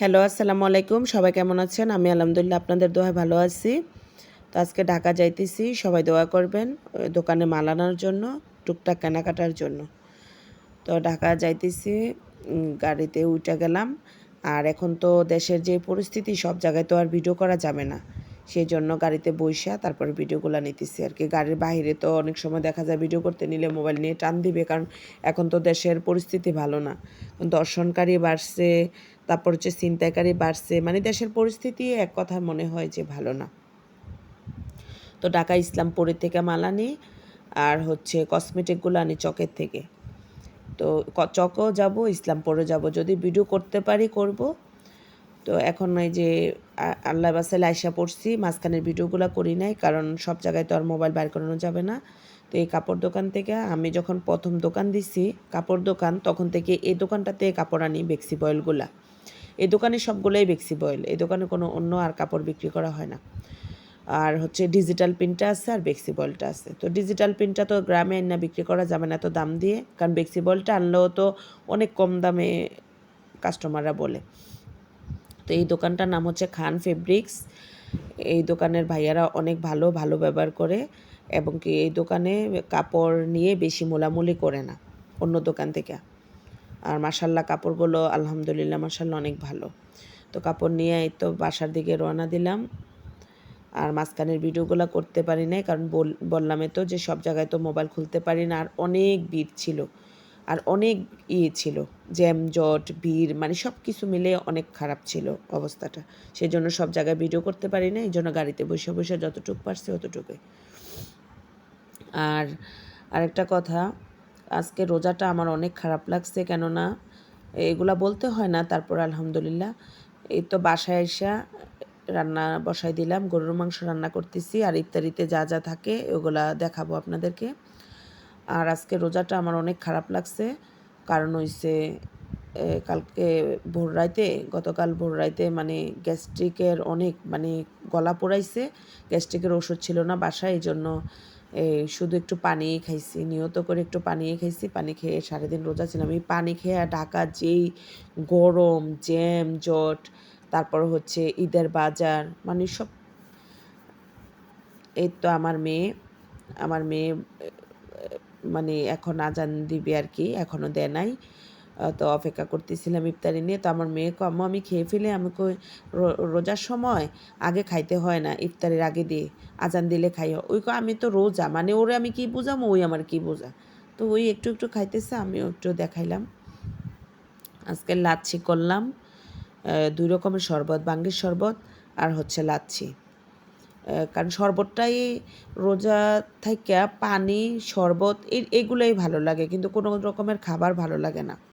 Hello, আসসালামু আলাইকুম। সবাই কেমন আছেন? আমি আলহামদুলিল্লাহ আপনাদের দোয়ায় ভালো আছি। তো আজকে ঢাকা যাইতেছি, সবাই দোয়া করবেন দোকানে মাল আনার জন্য, টুকটাক কেনাকাটার জন্য। তো ঢাকা যাইতেছি গাড়িতে উঠে গেলাম। আর এখন তো দেশের যে পরিস্থিতি, সব জায়গায় তো আর ভিডিও করা যাবে না। সেই জন্য গাড়িতে বইসা তারপরে ভিডিওগুলো নিতেছি আর কি। গাড়ির বাইরে তো অনেক সময় দেখা যায় ভিডিও করতে নিলে মোবাইল নিয়ে টান দিবে, কারণ এখন তো দেশের পরিস্থিতি ভালো না। দর্শনকারী বাড়ছে, তারপর হচ্ছে ছিনতাইকারী বাড়ছে মানে দেশের পরিস্থিতি এক কথা মনে হয় যে ভালো না। তো ঢাকা ইসলামপুরের থেকে মাল আনি আর হচ্ছে কসমেটিকগুলো আনি চকের থেকে। তো চকও যাব, ইসলামপুরও যাব। যদি ভিডিও করতে পারি, করব। তো এখন ওই যে আল্লাহ বাসায় আয়সা পড়ছি, মাঝখানের ভিডিওগুলো করি নাই, কারণ সব জায়গায় তো আর মোবাইল বাইর করানো যাবে না। তো এই কাপড় দোকান থেকে আমি যখন প্রথম দোকান দিছি, কাপড় দোকান, তখন থেকে এই দোকানটাতে কাপড় আনি বেক্সি বয়েলগুলা। এই দোকানে সবগুলোই বেক্সি বয়েল, এই দোকানে কোনো অন্য আর কাপড় বিক্রি করা হয় না। আর হচ্ছে ডিজিটাল প্রিন্টটা আছে আর বেক্সি বলটা আছে। তো ডিজিটাল প্রিন্টটা তো গ্রামে না বিক্রি করা যাবে না এত দাম দিয়ে, কারণ বেক্সি বলটা আনলেও তো অনেক কম দামে কাস্টমাররা বলে। তো এই দোকানটার নাম হচ্ছে খান ফেব্রিক্স। এই দোকানের ভাইয়ারা অনেক ভালো ভালো ব্যবহার করে এবং কি এই দোকানে কাপড় নিয়ে বেশি মোলামুলি করে না অন্য দোকান থেকে। আর মাসাল্লাহ কাপড়গুলো আলহামদুলিল্লাহ মাসাল্লাহ অনেক ভালো। তো কাপড় নিয়ে এই তো বাসার দিকে রওনা দিলাম। আর মাঝখানের ভিডিওগুলো করতে পারি নাই কারণ বল- বললামই তো যে সব জায়গায় তো মোবাইল খুলতে পারি না। আর অনেক ভিড় ছিল। আর অনেক ইয়ে ছিল। জ্যাম, জট, ভিড় মানে সব কিছু মিলে অনেক খারাপ ছিল অবস্থাটা। সেই জন্য সব জায়গায় ভিডিও করতে পারি না এই জন্য গাড়িতে বসে বসে যতটুকু পারছি অতটুকুই। আর আরেকটা কথা, আজকে রোজাটা আমার অনেক খারাপ লাগছে, কেননা এগুলা বলতে হয় না, তারপর আলহামদুলিল্লাহ। এই তো বাসায় এসা রান্না বসাই দিলাম, গরুর মাংস রান্না করতেছি, আর ইফতারিতে যা যা থাকে ওগুলা দেখাবো আপনাদেরকে। আর আজকে রোজাটা আমার অনেক খারাপ লাগছে। কারণ হইছে কালকে ভোর রাইতে, গতকাল ভোর রাইতে মানে গ্যাস্ট্রিকের অনেক মানে গলা পোড়াইছে। গ্যাস্ট্রিকের ওষুধ ছিল না বাসায় এই জন্য শুধু একটু পানি খাইছি, নিয়ত করে একটু পানি খাইছি। পানি খেয়ে সাড়ে দিন রোজা ছিলাম। এই পানি খেয়ে ঢাকা যেই গরম, জ্যাম, জট, তারপর হচ্ছে ঈদের বাজার মানে সব, এই তো আমার মেয়ে আমার মেয়ে মানে এখন আজান দিবে আর কি এখনও দেয় নাই। তো অপেক্ষা করতেছিলাম ইফতারি নিয়ে। তো আমার মেয়ে কো আম্মু, আমি খেয়ে ফেলে, আমি কই, "রো- রোজার সময় আগে খাইতে হয় না ইফতারের আগে দিয়ে, আজান দিলে খাই ওই আমি তো রোজা মানে ওরে আমি কি বুঝামো, ওই আমার কি বোঝা? তো ওই একটু একটু খাইতেছে, আমিও একটু দেখাইলাম। আজকে লাচ্ছি করলাম দুই রকমের শরবত, বাঙ্গির শরবত আর হচ্ছে লাচ্ছি। কারণ শরবতটাই রোজা থেকে পানি, শরবত, এই, এগুলোই ভালো লাগে। কিন্তু কোনো রকমের খাবার ভালো লাগে না।